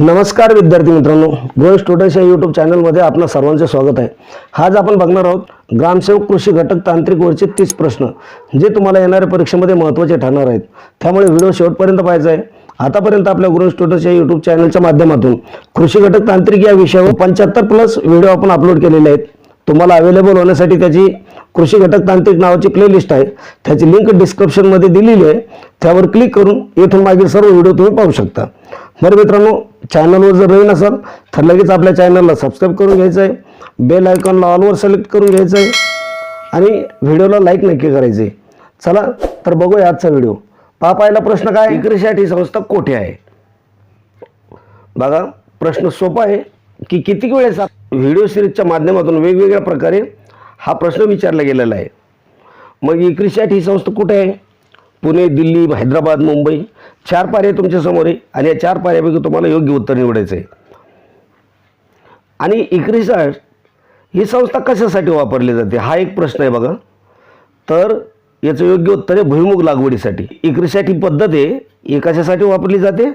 नमस्कार विद्यार्थी मित्रांनो गोय स्टुडंट्स या यूट्यूब चॅनलमध्ये आपलं सर्वांचे स्वागत आहे. आज आपण बघणार आहोत ग्रामसेवक कृषी घटक तांत्रिकवरचे तीस प्रश्न जे तुम्हाला येणाऱ्या परीक्षेमध्ये महत्त्वाचे ठरणार आहेत. त्यामुळे व्हिडिओ शेवटपर्यंत पाहायचा आहे. आतापर्यंत आपल्या गुरु स्टुडंट्स या यूट्यूब चॅनलच्या माध्यमातून कृषी घटक तांत्रिक या विषयावर पंच्याहत्तर प्लस व्हिडिओ आपण अपलोड केलेले आहेत. तुम्हाला अवेलेबल होण्यासाठी त्याची कृषी घटक तांत्रिक नावाची प्लेलिस्ट आहे. त्याची लिंक डिस्क्रिप्शनमध्ये दिलेली आहे. त्यावर क्लिक करून येथून मागील सर्व व्हिडिओ तुम्ही पाहू शकता. बरं मित्रांनो चॅनलवर जर नवीन असाल तर लगेच आपल्या चॅनलला सबस्क्राईब करून घ्यायचं आहे बेल आयकॉनला ऑलवर सिलेक्ट करून घ्यायचं आहे आणि व्हिडिओला लाईक नक्की करायचे आहे चला तर बघूया आजचा व्हिडिओ. पहा पहिला प्रश्न काय? इकरेशाट ही संस्था कोठे आहे? बघा प्रश्न सोपा आहे की किती वेळेस व्हिडिओ सिरीजच्या माध्यमातून वेगवेगळ्या प्रकारे हा प्रश्न विचारला गेलेला आहे. मग इक्रिशॅट ही संस्था कुठे आहे? पुणे दिल्ली हैदराबाद मुंबई चार पर्याय तुमच्यासमोर आहे आणि या चार पर्यायापैकी तुम्हाला योग्य उत्तर निवडायचं आहे आणि इक्रिसॅट ही संस्था कशासाठी वापरली जाते? हा एक प्रश्न आहे बघा. तर याचं योग्य उत्तर आहे भुईमुग लागवडीसाठी. इक्रिसाट ही पद्धत आहे ही कशासाठी वापरली जाते.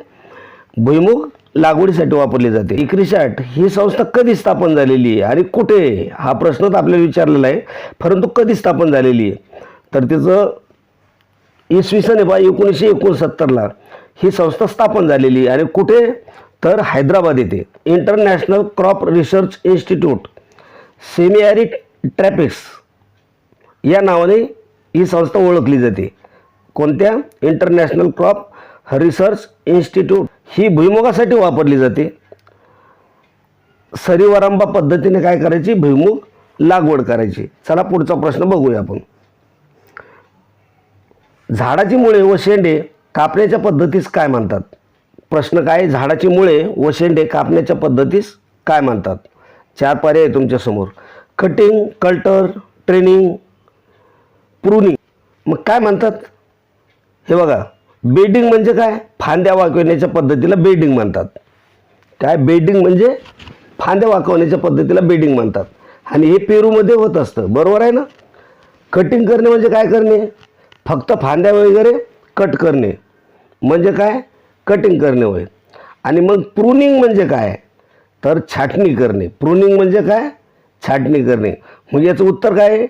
भुईमुग लागवडीसाठी वापरली जाते. इक्रिशाट ही संस्था कधी स्थापन झालेली आहे आणि कुठे हा प्रश्नच आपल्याला विचारलेला आहे परंतु कधी स्थापन झालेली आहे? तर तिचं इसवी सन बा एकोणीसशे एकोणसत्तरला ही संस्था स्थापन झालेली आहे. आणि कुठे? तर हैदराबाद येथे. International crop research institute semiarid tropics या नावाने ही संस्था ओळखली जाते. कोणत्या? इंटरनॅशनल क्रॉप रिसर्च इन्स्टिट्यूट ही भुईमुगासाठी वापरली जाते. सरीवरांबा पद्धतीने काय करायची? भुईमुग लागवड करायची. चला पुढचा प्रश्न बघूया आपण. झाडाची मुळे व शेंडे कापण्याच्या पद्धतीस काय म्हणतात? प्रश्न काय झाडाची मुळे व शेंडे कापण्याच्या पद्धतीस काय म्हणतात? चार पर्याय तुमच्यासमोर कटिंग कल्टर ट्रेनिंग प्रुनिंग. मग काय म्हणतात? हे बघा बेडिंग म्हणजे काय? फांद्या वाकवण्याच्या पद्धतीला बेडिंग म्हणतात. काय? बेडिंग म्हणजे फांद्या वाकवण्याच्या पद्धतीला बेडिंग म्हणतात. आणि हे पेरूमध्ये होत असतं. बरोबर आहे ना? कटिंग करणे म्हणजे काय करणे? फक्त फांद्या वगैरे कट करणे. म्हणजे काय? कटिंग करणे होय. आणि मग प्रुनिंग म्हणजे काय? तर छाटणी करणे. प्रुनिंग म्हणजे काय? छाटणी करणे. मग याचं उत्तर काय? आहे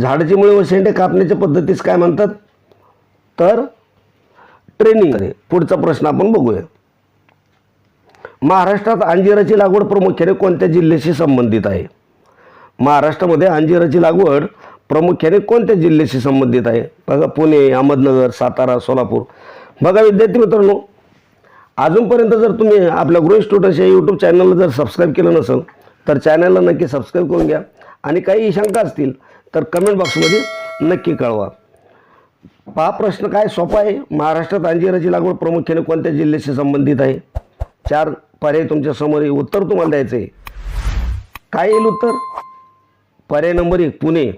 झाडाची मुळे व शेंडे कापण्याच्या पद्धतीस काय म्हणतात? तर ट्रेनिंग आहे पुढचा प्रश्न आपण बघूया. महाराष्ट्रात अंजिराची लागवड प्रामुख्याने कोणत्या जिल्ह्याशी संबंधित आहे? महाराष्ट्रामध्ये अंजिराची लागवड प्रामुख्याने कोणत्या जिल्ह्याशी संबंधित आहे? बघा पुणे अहमदनगर सातारा सोलापूर. बघा विद्यार्थी मित्रांनो अजूनपर्यंत जर तुम्ही आपल्या गृह स्टुडंट्स या यूट्यूब चॅनलला जर सबस्क्राईब केलं नसेल तर चॅनलला नक्की सबस्क्राईब करून घ्या. आणि काही शंका असतील तर कमेंट बॉक्समध्ये नक्की कळवा. पहा प्रश्न काय सोपा आहे? महाराष्ट्रात अंजिराची लागवड प्रामुख्याने कोणत्या जिल्ह्याशी संबंधित आहे? चार पर्याय तुमच्यासमोर उत्तर तुम्हाला द्यायचं आहे काय येईल उत्तर? पर्याय नंबर एक पुणे.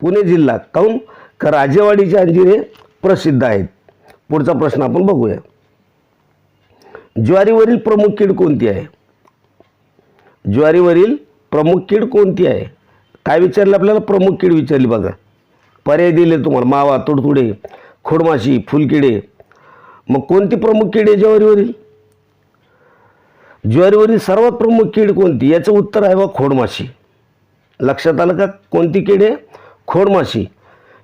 पुणे जिल्हा काऊन का राजेवाडीचे अंजिरे प्रसिद्ध आहेत. पुढचा प्रश्न आपण बघूया. ज्वारीवरील प्रमुख कीड कोणती आहे? ज्वारीवरील प्रमुख कीड कोणती आहे? काय विचारलं आपल्याला? प्रमुख कीड विचारली बघा. पर्याय दिले तुम्हाला. मावा तुडतुडे खोडमाशी फुलकिडे. मग कोणती प्रमुख कीड आहे ज्वारीवरील? ज्वारीवरील सर्वात प्रमुख कीड कोणती? याचं उत्तर आहे बा खोडमाशी. लक्षात आलं का? कोणती कीड आहे? खोडमाशी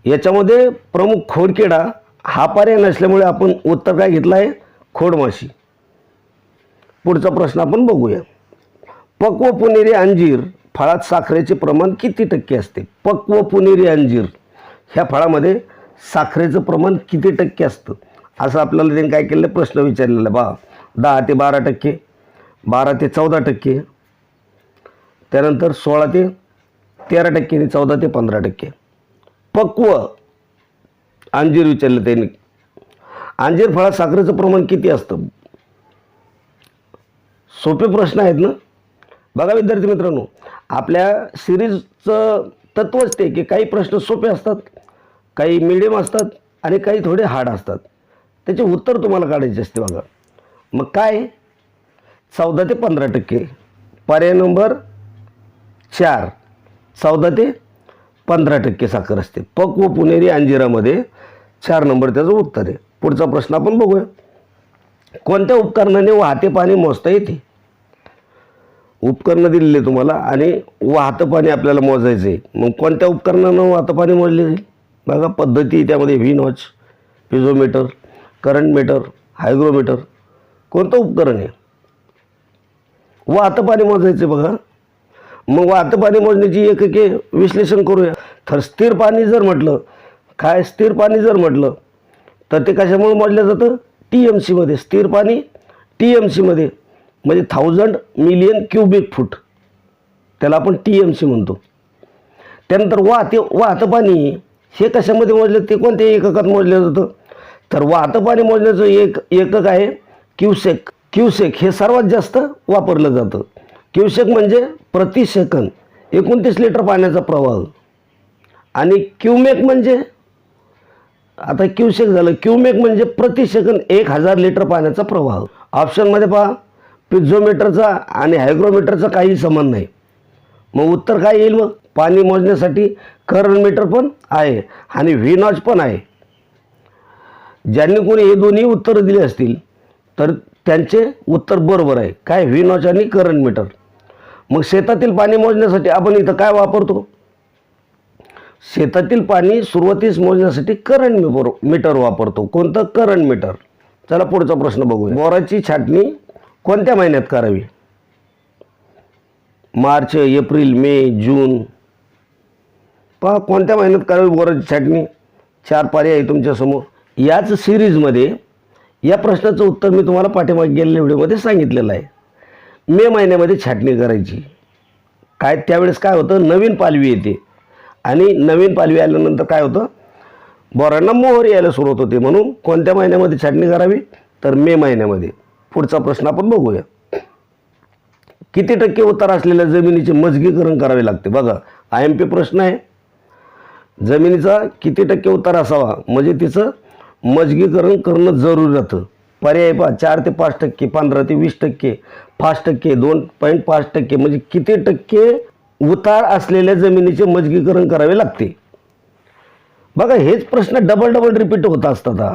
याच्यामध्ये प्रमुख खोडकिडा हा पर्याय नसल्यामुळे आपण उत्तर काय घेतलं आहे खोडमाशी पुढचा प्रश्न आपण बघूया. पक्व पुणेरी अंजीर फळात साखरेचे प्रमाण किती टक्के असते? पक्व पुणेरी अंजीर ह्या फळामध्ये साखरेचं प्रमाण किती टक्के असतं? असं आपल्याला त्यांनी काय केलेलं प्रश्न विचारलेला बा दहा ते बारा टक्के बारा ते चौदा टक्के त्यानंतर सोळा ते तेरा टक्के चौदा ते पंधरा टक्के. पक्व अंजीर विचारलं त्यांनी अंजीर फळात साखरेचं प्रमाण किती असतं? सोपे प्रश्न आहेत ना? बघा विद्यार्थी मित्रांनो आपल्या सिरीजचं तत्वच ते की काही प्रश्न सोपे असतात काही मिडियम असतात आणि काही थोडे हार्ड असतात. त्याचे उत्तर तुम्हाला काढायचे असते बघा. मग काय? चौदा ते पंधरा टक्के. पर्याय नंबर चार. चौदा ते पंधरा टक्के साखर असते. पक व पुणेरी अंजिरामध्ये चार नंबर त्याचं उत्तर आहे. पुढचा प्रश्न आपण बघूया. कोणत्या उपकरणाने वाहते पाणी मोजता येते? उपकरणं दिलेले तुम्हाला आणि वाहतं पाणी आपल्याला मोजायचं आहे. मग कोणत्या उपकरणानं वाहतं पाणी मोजले जाईल? बघा पद्धती त्यामध्ये V notch piezometer current meter hygrometer कोणतं उपकरण आहे? वाहतं पाणी मोजायचं आहे बघा. मग वाहतं पाणी मोजण्याची एकके विश्लेषण करूया. तर स्थिर पाणी जर म्हटलं काय स्थिर पाणी जर म्हटलं तर ते कशामुळे मोजलं जातं? टी एम सीमध्ये स्थिर पाणी टी एम सीमध्ये म्हणजे थाउजंड मिलियन क्युबिक फूट त्याला आपण टी एम सी म्हणतो. त्यानंतर वाहते वाहतं पाणी हे कशामध्ये मोजलं? ते कोणत्या एककात मोजलं जातं? तर वाहतं पाणी मोजण्याचं एक एकक आहे क्युसेक. क्युसेक हे सर्वात जास्त वापरलं जातं. क्युसेक म्हणजे प्रति सेकंद. एकोणतीस लिटर पाण्याचा प्रवाह. आणि क्युमेक म्हणजे आता क्युसेक झालं. क्युमेक म्हणजे प्रति सेकंद एक हजार लिटर पाण्याचा प्रवाह. ऑप्शनमध्ये पहा पिझोमीटरचा आणि हायग्रोमीटरचा काही संबंध नाही. मग उत्तर काय येईल मग? पाणी मोजण्यासाठी करंट मीटर पण आहे आणि व्ही नॉच पण आहे. ज्यांनी कोणी हे दोन्ही उत्तरं दिली असतील तर त्यांचे उत्तर बरोबर आहे. काय? व्ही नॉच आणि करंट मीटर मग शेतातील पाणी मोजण्यासाठी आपण इथं काय वापरतो? शेतातील पाणी सुरुवातीस मोजण्यासाठी करंट मीटर मीटर वापरतो. कोणतं? करंट मीटर चला पुढचा प्रश्न बघूया. बोराची छाटणी कोणत्या महिन्यात करावी? मार्च एप्रिल मे जून. पहा कोणत्या महिन्यात करावी बोराची छाटणी? चार पर्याय आहे तुमच्यासमोर याच सिरीजमध्ये या प्रश्नाचं उत्तर मी तुम्हाला पाठीमागे गेलेल्या व्हिडिओमध्ये सांगितलेलं आहे. मे महिन्यामध्ये छाटणी करायची. काय त्यावेळेस काय होतं? नवीन पालवी येते. आणि नवीन पालवी आल्यानंतर काय होतं? बोरांना मोहर यायला सुरुवात होते म्हणून कोणत्या महिन्यामध्ये छाटणी करावी? तर मे महिन्यामध्ये. पुढचा प्रश्न आपण बघूया. किती टक्के उतार असलेल्या जमिनीचे मजगीकरण करावे लागते? बघा आय एम पी प्रश्न आहे. जमिनीचा किती टक्के उतार असावा? म्हणजे तिचं मजगीकरण करणं जरूरी राहतं. पर्याय पहा चार ते पाच टक्के पंधरा ते वीस टक्के पाच टक्के दोन पॉईंट पाच टक्के म्हणजे किती टक्के उतार असलेल्या जमिनीचे मजगीकरण करावे लागते? बघा हेच प्रश्न डबल डबल रिपीट होत असतात हा.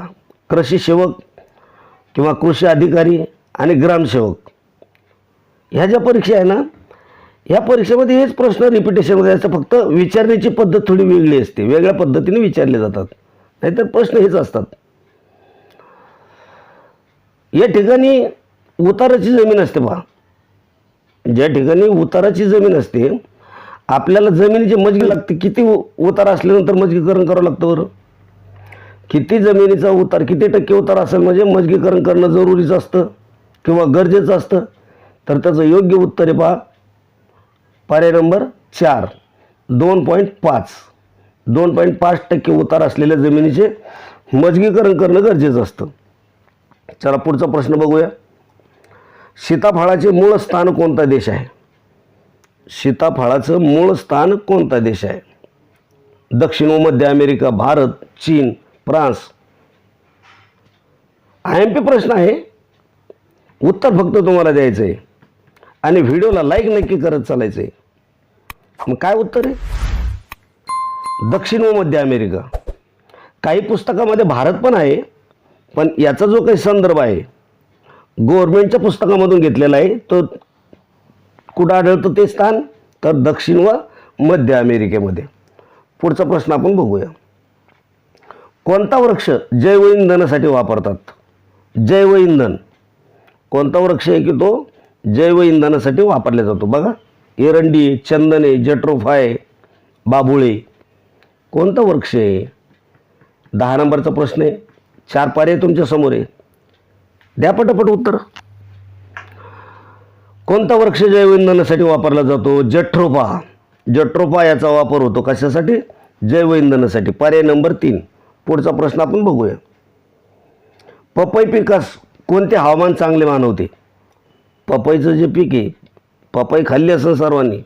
कृषी सेवक किंवा कृषी अधिकारी आणि ग्रामसेवक ह्या ज्या परीक्षा आहे ना ह्या परीक्षेमध्ये हेच प्रश्न रिपिटेशनमध्ये असतं फक्त विचारण्याची पद्धत थोडी वेगळी असते. वेगळ्या पद्धतीने विचारले जातात. नाहीतर प्रश्न हेच असतात. या ठिकाणी उताराची जमीन असते पहा ज्या ठिकाणी उताराची जमीन असते आपल्याला जमिनीची मजगी लागते. किती उ- उतार असल्यानंतर मजगीकरण करावं लागतं बरं? किती जमिनीचा उतार किती टक्के उतार असेल म्हणजे मजगीकरण करणं जरुरीचं असतं किंवा गरजेचं असतं? तर त्याचं योग्य उत्तर आहे पहा. पर्याय नंबर चार. दोन पॉईंट पाच. दोन पॉईंट पाच टक्के उतार असलेल्या जमिनीचे मजगीकरण करणं गरजेचं असतं. चला पुढचा प्रश्न बघूया. सीताफळाचे मूळ स्थान कोणता देश आहे? सीताफळाचं मूळ स्थान कोणता देश आहे? दक्षिण व मध्य अमेरिका भारत चीन फ्रान्स. आय एम पी प्रश्न आहे. उत्तर फक्त तुम्हाला द्यायचं आहे आणि व्हिडिओला लाईक नक्की करत चालायचं आहे मग काय उत्तर आहे? दक्षिण व मध्य अमेरिका. काही पुस्तकामध्ये भारत पण आहे. पण याचा जो काही संदर्भ आहे गव्हर्नमेंटच्या पुस्तकामधून घेतलेला आहे तो कुठं आढळतं ते स्थान? तर दक्षिण व मध्य अमेरिकेमध्ये. पुढचा प्रश्न आपण बघूया. कोणता वृक्ष जैवइंधनासाठी वापरतात? जैवइंधन कोणता वृक्ष आहे की तो जैवइंधनासाठी वापरला जातो? बघा. एरंडी चंदने जट्रोफाय बाभुळे. कोणता वृक्ष आहे? दहा नंबरचा प्रश्न आहे. चार पर्याय तुमच्यासमोर आहे द्या पटापट उत्तर. कोणता वृक्ष जैवइंधनासाठी वापरला जातो? जट्रोपा जट्रोपा याचा वापर होतो कशासाठी? जैवइंधनासाठी. पर्याय नंबर तीन. पुढचा प्रश्न आपण बघूया. पपई पिकास कोणते हवामान चांगले मानवते? पपईचं जे पीक आहे पपई खाल्ली असं सर्वांनी.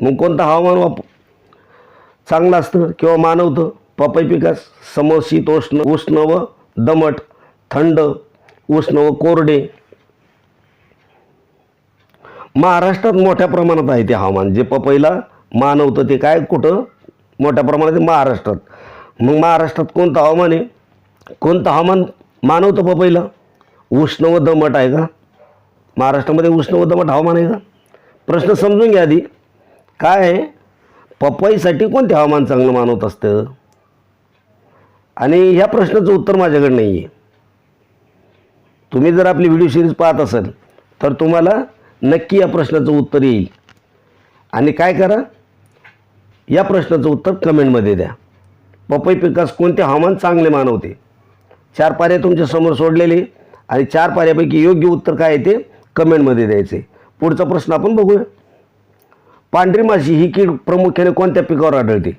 मग कोणतं हवामान वाप चांगलं असतं किंवा मानवतं? पपई पिकास समशीतोष्ण उष्ण व दमट थंड उष्ण व कोरडे. महाराष्ट्रात मोठ्या प्रमाणात आहे ते हवामान. जे पपईला मानवतं ते काय? कुठं? मोठ्या प्रमाणात महाराष्ट्रात. मग महाराष्ट्रात कोणतं हवामान आहे? कोणतं हवामान मानवतं पपईला? उष्ण व दमट आहे का? महाराष्ट्रामध्ये उष्ण व दमट हवामान आहे का? प्रश्न समजून घ्या आधी. काय आहे? पपईसाठी कोणते हवामान चांगलं मानवत असतं? आणि ह्या प्रश्नाचं उत्तर माझ्याकडे नाही आहे तुम्ही जर आपली व्हिडिओ सिरीज पाहत असाल तर तुम्हाला नक्की या प्रश्नाचं उत्तर येईल. आणि काय करा? या प्रश्नाचं उत्तर कमेंटमध्ये द्या. पपई पिकास कोणते हवामान चांगले मानवते? चार पाऱ्या तुमच्यासमोर सोडलेले आणि चार पाऱ्यापैकी योग्य उत्तर काय आहे ते कमेंटमध्ये द्यायचे. पुढचा प्रश्न आपण बघूया. पांढरी माशी ही कीड प्रामुख्याने कोणत्या पिकावर आढळते?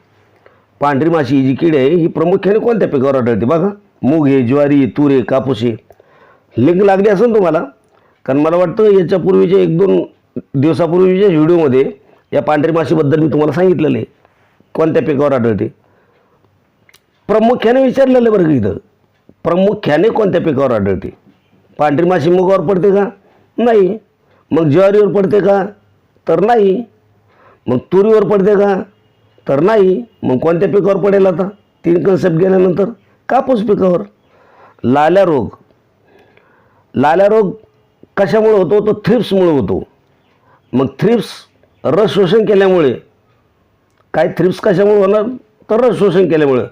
पांढरी माशी ही जी किडे आहे ही प्रामुख्याने कोणत्या पिकावर आढळते? बघा मूग आहे ज्वारी तुरे कापूस आहे लिंक लागली असेल तुम्हाला? कारण मला वाटतं याच्यापूर्वीच्या एक दोन दिवसापूर्वीच्या व्हिडिओमध्ये या पांढरी माशीबद्दल मी तुम्हाला सांगितलेलं आहे. कोणत्या पिकावर आढळते? प्रामुख्याने विचारलेलं आहे बरं का इथं. प्रामुख्याने कोणत्या पिकावर आढळते? पांढरी माशी मुगावर पडते का? नाही. मग ज्वारीवर पडते का? तर नाही. मग तुरीवर पडते का? तर नाही मग कोणत्या पिकावर पडेल आता? तीन कन्सेप्ट गेल्यानंतर. कापूस पिकावर. लाल्या रोग. लाल्या रोग कशामुळे होतो? तो थ्रिप्समुळे होतो. मग थ्रिप्स रस शोषण केल्यामुळे. काय थ्रिप्स कशामुळे होणार? तर रस शोषण केल्यामुळे.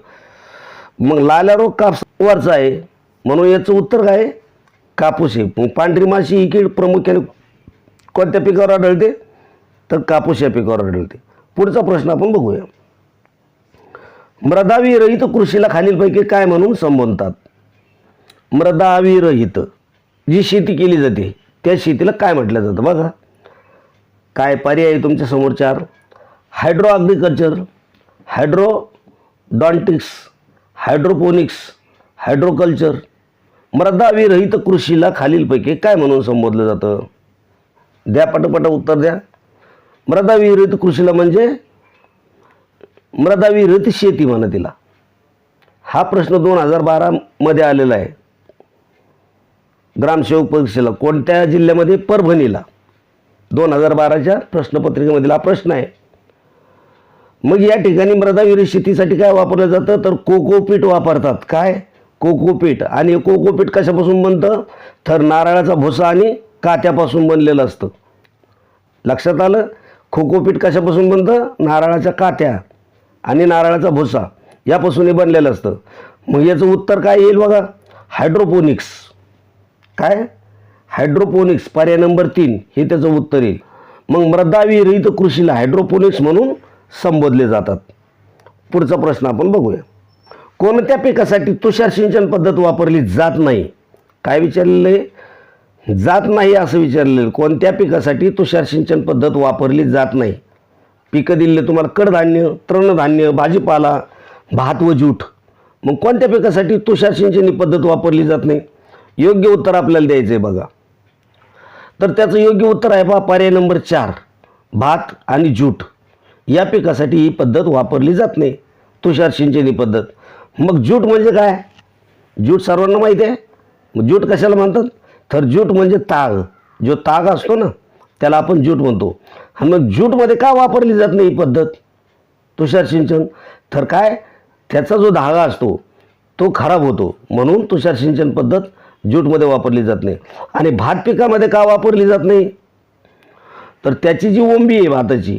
मग लाल्या रोग कापसावरचा आहे. म्हणून याचं उत्तर काय? आहे? कापूस आहे. मग पांढरी माशी ही कीड प्रामुख्याने कोणत्या पिकावर आढळते? तर कापूस या पिकावर आढळते. पुढचा प्रश्न आपण बघूया. मृदाविरहित कृषीला खालीलपैकी काय म्हणून संबोधतात? मृदाविरहित जी शेती केली जाते त्या शेतीला काय म्हटलं जातं बघा. काय पर्याय तुमच्यासमोर चार? Hydro agriculture hydrodontics hydroponics hydroculture. मृदाविरहित कृषीला खालीलपैकी काय म्हणून संबोधलं जातं? द्या पटपट उत्तर द्या. मृदाविरहित कृषीला म्हणजे मृदाविरहित शेती म्हणा तिला. हा प्रश्न दोन हजार बारामध्ये आलेला आहे. ग्रामसेवक परीक्षेला कोणत्या जिल्ह्यामध्ये? परभणीला. दोन हजार बाराच्या प्रश्नपत्रिकेमधील हा प्रश्न आहे. मग या ठिकाणी मृदाविरहित शेतीसाठी काय वापरलं जातं? तर कोकोपीठ वापरतात. काय? कोकोपीठ आणि कोकोपीठ कशापासून बनतं? तर नारळाचा भुसा आणि कात्यापासून बनलेलं असतं. लक्षात आलं? खोकोपीठ कशापासून बनतं? नारळाच्या कात्या आणि नारळाचा भुसा. यापासून हे बनलेलं असतं. मग याचं उत्तर काय येईल बघा? हायड्रोपोनिक्स. काय? हायड्रोपोनिक्स पर्याय नंबर तीन. हे त्याचं उत्तर येईल. मग मृदाविरहित कृषीला हायड्रोपोनिक्स म्हणून संबोधले जातात. पुढचा प्रश्न आपण बघूया. कोणत्या पिकासाठी तुषार सिंचन पद्धत वापरली जात नाही? काय विचारलेलं आहे? जात नाही असं विचारलेलं. कोणत्या पिकासाठी तुषार सिंचन पद्धत वापरली जात नाही? पिकं दिलेले तुम्हाला कडधान्य तृणधान्य भाजीपाला भात व जूट मग कोणत्या पिकासाठी तुषार सिंचन ही पद्धत वापरली जात नाही? योग्य उत्तर आपल्याला द्यायचं आहे बघा. तर त्याचं योग्य उत्तर आहे पहा पर्याय नंबर चार भात आणि जूट या पिकासाठी ही पद्धत वापरली जात नाही तुषार सिंचन ही पद्धत. मग जूट म्हणजे काय? जूट सर्वांना माहिती आहे? मग जूट कशाला म्हणतात? तर जूट म्हणजे ताग. जो ताग असतो ना त्याला आपण जूट म्हणतो. मग जूटमध्ये का वापरली जात नाही ही पद्धत? तुषार सिंचन. तर काय? त्याचा जो धागा असतो तो खराब होतो. म्हणून तुषार सिंचन पद्धत ज्यूटमध्ये वापरली जात नाही. आणि भात पिकामध्ये का वापरली जात नाही? तर त्याची जी ओंबी आहे भाताची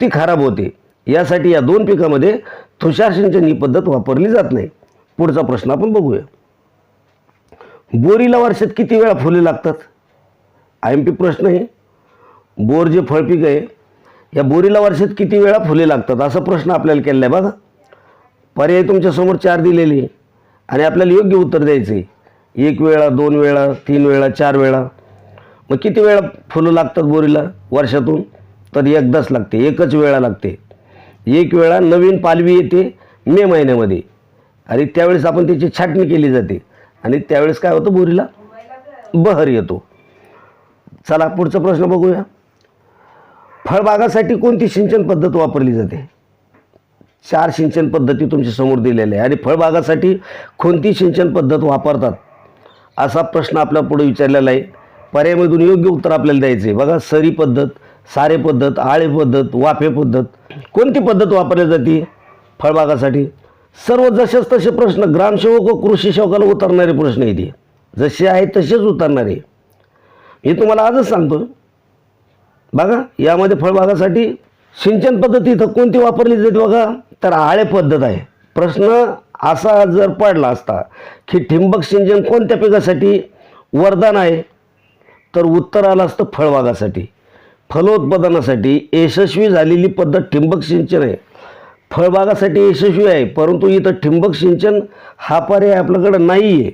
ती खराब होते. यासाठी या दोन पिकामध्ये तुषार सिंचन ही पद्धत वापरली जात नाही. पुढचा प्रश्न आपण बघूया. बोरीला वर्षात किती वेळा फुले लागतात? आय एम पी प्रश्न आहे बोर जे फळपीक आहे या बोरीला वर्षात किती वेळा फुले लागतात? असा प्रश्न आपल्याला केलेला आहे बघा. पर्याय तुमच्यासमोर चार दिलेले आहे. आणि आपल्याला योग्य उत्तर द्यायचं आहे एक वेळा दोन वेळा तीन वेळा चार वेळा. मग किती वेळा फुलं लागतात बोरीला वर्षातून? तर एकदाच लागते. एकच वेळा लागते. एक वेळा नवीन पालवी येते मे महिन्यामध्ये. आणि त्यावेळेस आपण त्याची छाटणी केली जाते. आणि त्यावेळेस काय होतं बोरीला? बहर येतो. चला पुढचा प्रश्न बघूया. फळबागासाठी कोणती सिंचन पद्धत वापरली जाते? चार सिंचन पद्धती तुमच्यासमोर दिलेल्या आहे आणि फळबागासाठी कोणती सिंचन पद्धत वापरतात? असा प्रश्न आपल्या पुढे विचारलेला आहे. पर्यायमधून योग्य उत्तर आपल्याला द्यायचं आहे. बघा सरी पद्धत सारे पद्धत आळे पद्धत वाफे पद्धत कोणती पद्धत वापरली जाते फळबागासाठी? सर्व जसेच तसे प्रश्न ग्रामसेवक व कृषी सेवकाला उतरणारे प्रश्न येते जसे आहेत तसेच उतरणारे. हे तुम्हाला आजच सांगतो. बघा यामध्ये फळबागासाठी सिंचन पद्धती इथं कोणती वापरली जाते बघा. तर आळे पद्धत आहे. प्रश्न असा जर पडला असता की ठिंबक सिंचन कोणत्या पिकासाठी वरदान आहे? तर उत्तर आलं असतं फळबागासाठी. फलोत्पादनासाठी यशस्वी झालेली पद्धत ठिंबक सिंचन आहे. फळबागासाठी यशस्वी आहे परंतु इथं ठिंबक सिंचन हा पर्याय आपल्याकडं नाही आहे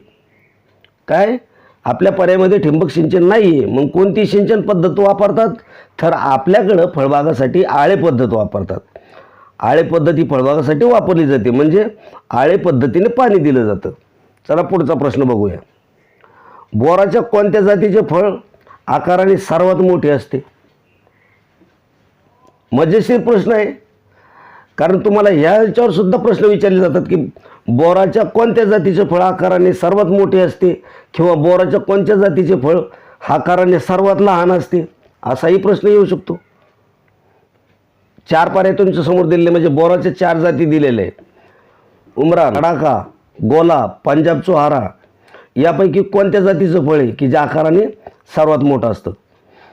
काय? आपल्या पर्यायामध्ये ठिंबक सिंचन नाही आहे मग कोणती सिंचन पद्धत वापरतात? तर आपल्याकडं फळबागासाठी आळे पद्धत वापरतात. आळे पद्धती फळबागासाठी वापरली जाते. म्हणजे आळे पद्धतीने पाणी दिलं जातं. चला पुढचा प्रश्न बघूया. बोराच्या कोणत्या जातीचे फळ आकाराने सर्वात मोठे असते? मजेशीर प्रश्न आहे. कारण तुम्हाला ह्या याच्यावर सुद्धा प्रश्न विचारले जातात की बोराच्या कोणत्या जातीचे फळ आकाराने सर्वात मोठे असते? किंवा बोराच्या कोणत्या जातीचे फळ आकाराने सर्वात लहान असते? असाही प्रश्न येऊ शकतो. चार पर्याय तुमच्यासमोर दिलेले म्हणजे बोराच्या चार जाती दिलेल्या आहेत उमरा लडाखा गोला पंजाब चोहारा यापैकी कोणत्या जातीचं फळ आहे की ज्या आकाराने सर्वात मोठं असतं?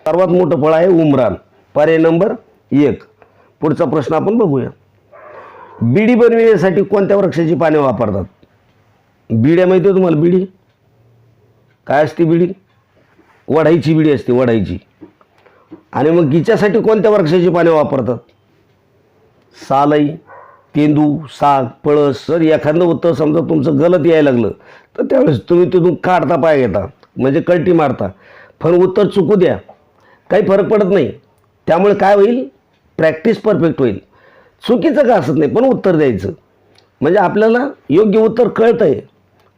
सर्वात मोठं फळ आहे उमरान पर्याय नंबर एक. पुढचा प्रश्न आपण बघूया. बिडी बनविण्यासाठी कोणत्या वृक्षाची पाने वापरतात? बिड्या माहिती आहे तुम्हाला बिडी? काय असते बिडी? वढाईची बिडी असते वढाईची. आणि मग हिच्यासाठी कोणत्या वृक्षाची पाने वापरतात? सालई तेंदू साग पळस. जर एखादं उत्तर समजा तुमचं गलत यायला लागलं तर त्यावेळेस तुम्ही तिथून काढता पाय घेता. म्हणजे कल्टी मारता. पण उत्तर चुकू द्या. काही फरक पडत नाही. त्यामुळे काय होईल? प्रॅक्टिस परफेक्ट होईल. चुकीचं का असत नाही पण उत्तर द्यायचं. म्हणजे आपल्याला योग्य उत्तर कळतं आहे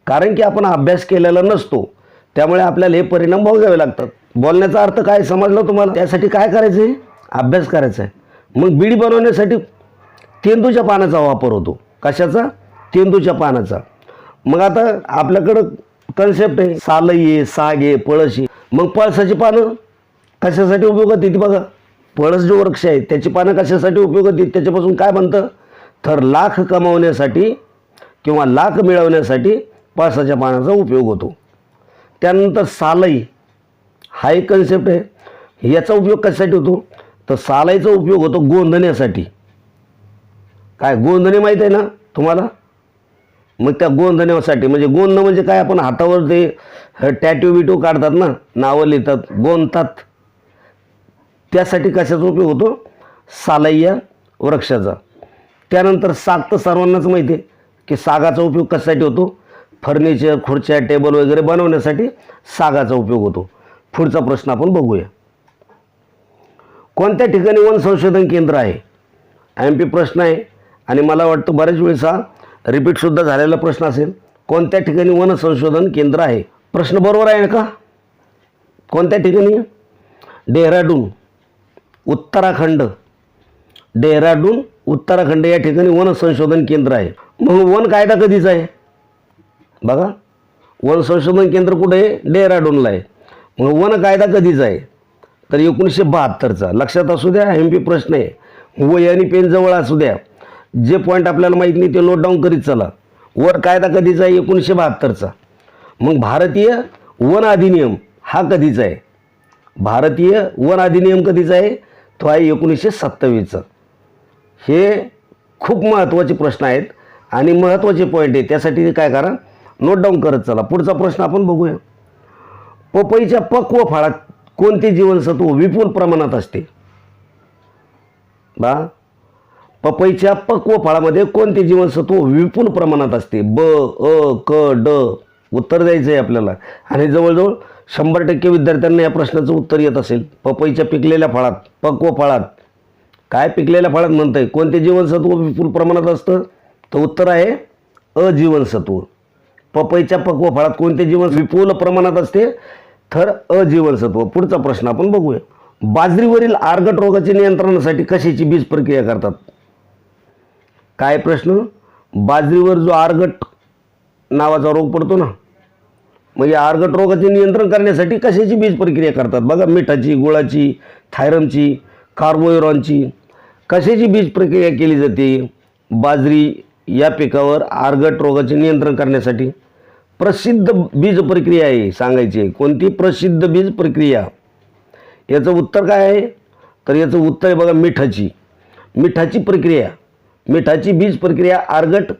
कारण की आपण अभ्यास केलेला नसतो. त्यामुळे आपल्याला हे परिणाम भोगावे लागतात. बोलण्याचा अर्थ काय समजलं तुम्हाला? त्यासाठी काय करायचं आहे? अभ्यास करायचा आहे. मग बीडी बनवण्यासाठी तेंदूच्या पानाचा वापर होतो. कशाचा? तेंदूच्या पानाचा. मग आता आपल्याकडं कन्सेप्ट आहे सालई आहे साग आहे पळस आहे. मग पळसाची पानं कशासाठी उपयोगात येते बघा? पळस जो वृक्ष आहे त्याची पानं कशासाठी उपयोग होती त्याच्यापासून काय बनतं? तर लाख कमावण्यासाठी किंवा लाख मिळवण्यासाठी पळसाच्या पानाचा उपयोग होतो. त्यानंतर सालई हा एक कन्सेप्ट आहे. याचा उपयोग कशासाठी होतो? तर सालाईचा उपयोग होतो गोंधण्यासाठी. काय गोंधणे माहीत आहे ना तुम्हाला? मग त्या गोंधण्यासाठी म्हणजे गोंध म्हणजे काय? आपण हातावर ते टॅटू बिटू काढतात ना नावं लिहितात गोंधतात. त्यासाठी कशाचा उपयोग होतो? सालाई वृक्षाचा त्यानंतर साग तर सर्वांनाच माहिती आहे की सागाचा उपयोग कशासाठी होतो? फर्निचर खुर्च्या टेबल वगैरे बनवण्यासाठी सागाचा उपयोग होतो. पुढचा प्रश्न आपण बघूया. कोणत्या ठिकाणी वन संशोधन केंद्र आहे? एम पी प्रश्न आहे आणि मला वाटतं बऱ्याच वेळेस हा रिपीटसुद्धा झालेला प्रश्न असेल. कोणत्या ठिकाणी वन संशोधन केंद्र आहे? प्रश्न बरोबर आहे का? कोणत्या ठिकाणी? डेहराडून. उत्तराखंड डेहराडून उत्तराखंड या ठिकाणी वन संशोधन केंद्र आहे. मग वन कायदा कधीचा आहे? बघा वन संशोधन केंद्र कुठे आहे? डेहराडूनला आहे. मग वन कायदा कधीचा आहे? तर एकोणीसशे बहात्तरचा. लक्षात असू द्या एम पी प्रश्न आहे. वय आणि पेन जवळ असू द्या. जे पॉईंट आपल्याला माहीत नाही ते नोट डाऊन करीत चला. वर कायदा कधीचा आहे? एकोणीसशे बहात्तरचा. मग भारतीय वन अधिनियम हा कधीचा आहे? भारतीय वन अधिनियम कधीचा आहे? तो आहे एकोणीसशे सत्तावीसचा. हे खूप महत्त्वाचे प्रश्न आहेत आणि महत्त्वाचे पॉईंट आहे. त्यासाठी काय करा नोट डाऊन करत चला. पुढचा प्रश्न आपण बघूया. पपईच्या पक्व फळात कोणते जीवनसत्व विपुल प्रमाणात असते? बा पपईच्या पक्व फळामध्ये कोणते जीवनसत्व विपुल प्रमाणात असते? ब अ क ड. उत्तर द्यायचं आहे आपल्याला. आणि जवळजवळ शंभर टक्के विद्यार्थ्यांना या प्रश्नाचं उत्तर येत असेल. पपईच्या पिकलेल्या फळात पक्व फळात. काय पिकलेल्या फळात म्हणतंय? कोणते जीवनसत्व विपुल प्रमाणात असतं? तर उत्तर आहे अजीवनसत्व. पपईच्या पक्व फळात कोणते जीवन विपुल प्रमाणात असते? तर अजीवनसत्व. पुढचा प्रश्न आपण बघूया. बाजरीवरील आर्गट रोगाच्या नियंत्रणासाठी कशाची बीज प्रक्रिया करतात? काय प्रश्न? बाजरीवर जो आर्गट नावाचा रोग पडतो ना. मग या आर्गट रोगाचे नियंत्रण करण्यासाठी कशाची बीज प्रक्रिया करतात? बघा मिठाची गुळाची थायरमची कार्बोयुरॉनची कशाची बीज प्रक्रिया केली जाते? बाजरी या पिकावर आर्गट रोगाचे नियंत्रण करण्यासाठी प्रसिद्ध बीज प्रक्रिया आहे सांगायची आहे. कोणती? प्रसिद्ध बीज प्रक्रिया. याचं उत्तर काय आहे? तर याचं उत्तर आहे बघा मिठाची. मिठाची प्रक्रिया. मिठाची बीज प्रक्रिया आर्गट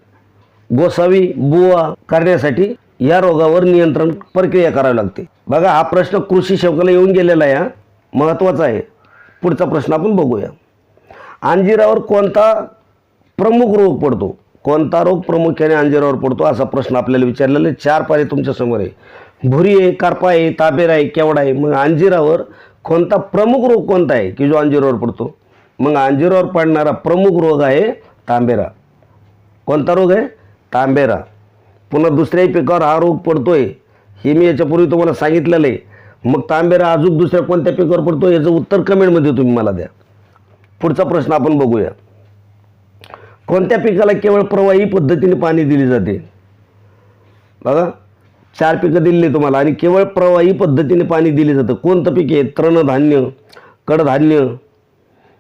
गोसावी बुवा करण्यासाठी या रोगावर नियंत्रण प्रक्रिया करावी लागते. बघा हा प्रश्न कृषी सेवकाला येऊन गेलेला आहे हा. महत्त्वाचा आहे. पुढचा प्रश्न आपण बघूया. अंजिरावर कोणता प्रमुख रोग पडतो? कोणता रोग प्रामुख्याने अंजिरावर पडतो? असा प्रश्न आपल्याला विचारलेला आहे. चार पारे तुमच्यासमोर आहे. भुरी आहे कारपा आहे ताबेर आहे केवडा आहे. मग अंजिरावर कोणता प्रमुख रोग कोणता आहे की जो अंजिरावर पडतो? मग अंजिरावर पडणारा प्रमुख रोग आहे तांबेरा. कोणता रोग आहे? तांबेरा. पुन्हा दुसऱ्याही पिकावर हा रोग पडतोय हे मी याच्यापूर्वी तुम्हाला सांगितलेलं आहे. मग तांबेरा अजून दुसऱ्या कोणत्या पिकावर पडतो याचं उत्तर कमेंटमध्ये तुम्ही मला द्या. पुढचा प्रश्न आपण बघूया. कोणत्या पिकाला केवळ प्रवाही पद्धतीने पाणी दिले जाते? बघा चार पिकं दिलेली तुम्हाला आणि केवळ प्रवाही पद्धतीने पाणी दिले जातं. कोणतं पिके तृणधान्य कडधान्य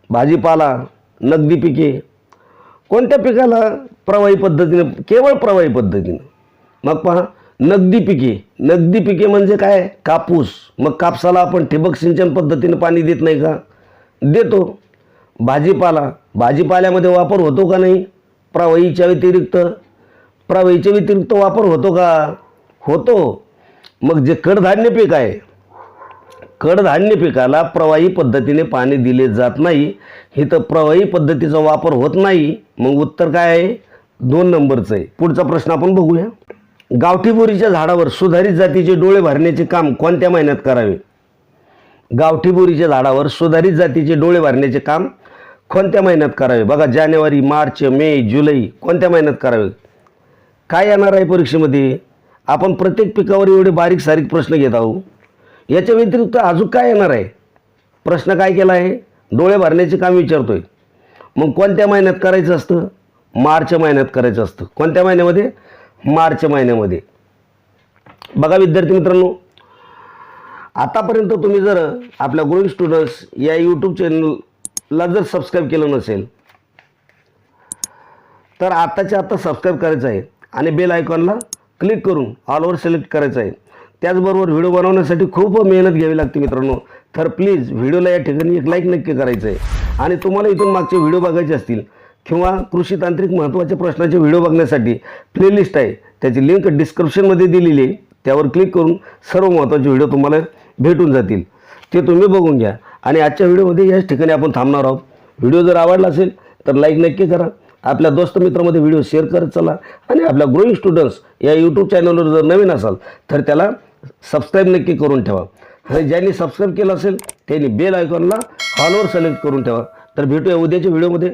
भाजीपाला नगदी पिके. कोणत्या पिकाला प्रवाही पद्धतीने केवळ प्रवाही पद्धतीने. मग पहा नगदी पिके. नगदी पिके म्हणजे काय? कापूस. मग कापसाला आपण ठिबक सिंचन पद्धतीने पाणी देत नाही का? देतो. भाजीपाला. भाजीपाल्यामध्ये वापर होतो का नाही? प्रवाहीच्या व्यतिरिक्त. प्रवाहीच्या व्यतिरिक्त वापर होतो का? होतो. मग जे कडधान्य पीक आहे कडधान्य पिकाला प्रवाही पद्धतीने पाणी दिले जात नाही. इथं प्रवाही पद्धतीचा वापर होत नाही. मग उत्तर काय आहे? दोन नंबरचं. आहे पुढचा प्रश्न आपण बघूया. गावठी बोरीच्या झाडावर सुधारित जातीचे डोळे भरण्याचे काम कोणत्या महिन्यात करावे? गावठी बोरीच्या झाडावर सुधारित जातीचे डोळे भरण्याचे काम कोणत्या महिन्यात करावे? बघा जानेवारी मार्च मे जुलै कोणत्या महिन्यात करावे? काय येणार आहे परीक्षेमध्ये? आपण प्रत्येक पिकावर एवढे बारीक सारीक प्रश्न घेत आहोत. याच्या व्यतिरिक्त अजून काय येणार आहे? प्रश्न काय केला आहे? डोळे भरण्याचे काम विचारतोय. मग कोणत्या महिन्यात करायचं असतं? मार्च महिन्यात करायचं असतं. कोणत्या महिन्यामध्ये? मार्च महिन्यामध्ये. बघा विद्यार्थी मित्रांनो आतापर्यंत तुम्ही जर आपल्या ग्रोईंग स्टुडंट्स या यूट्यूब चॅनलला जर सबस्क्राईब केलं नसेल तर आत्ताच्या आत्ता सबस्क्राईब करायचं आहे आणि बेल आयकॉनला क्लिक करून ऑल ओव्हर सिलेक्ट करायचं आहे. त्याचबरोबर व्हिडिओ बनवण्यासाठी खूप मेहनत घ्यावी लागते मित्रांनो. तर प्लीज व्हिडिओला या ठिकाणी एक लाईक नक्की करायचं आहे आणि तुम्हाला इथून मागचे व्हिडिओ बघायचे असतील किंवा कृषी तांत्रिक महत्त्वाच्या प्रश्नाचे व्हिडिओ बघण्यासाठी प्लेलिस्ट आहे. त्याची लिंक डिस्क्रिप्शनमध्ये दिलेली आहे. त्यावर क्लिक करून सर्व महत्त्वाचे व्हिडिओ तुम्हाला भेटून जातील. ते तुम्ही बघून घ्या. आणि आजच्या व्हिडिओमध्ये याच ठिकाणी आपण थांबणार आहोत. व्हिडिओ जर आवडला असेल तर लाईक नक्की करा. आपल्या दोस्त मित्रामध्ये व्हिडिओ शेअर करत चला. आणि आपल्या ग्रोईंग स्टुडंट्स या यूट्यूब चॅनलवर जर नवीन असाल तर त्याला सबस्क्राईब नक्की करून ठेवा. आणि ज्यांनी सबस्क्राईब केलं असेल त्यांनी बेल आयकॉनला हॉलवर सिलेक्ट करून ठेवा. तर भेटूया उद्याच्या व्हिडिओमध्ये.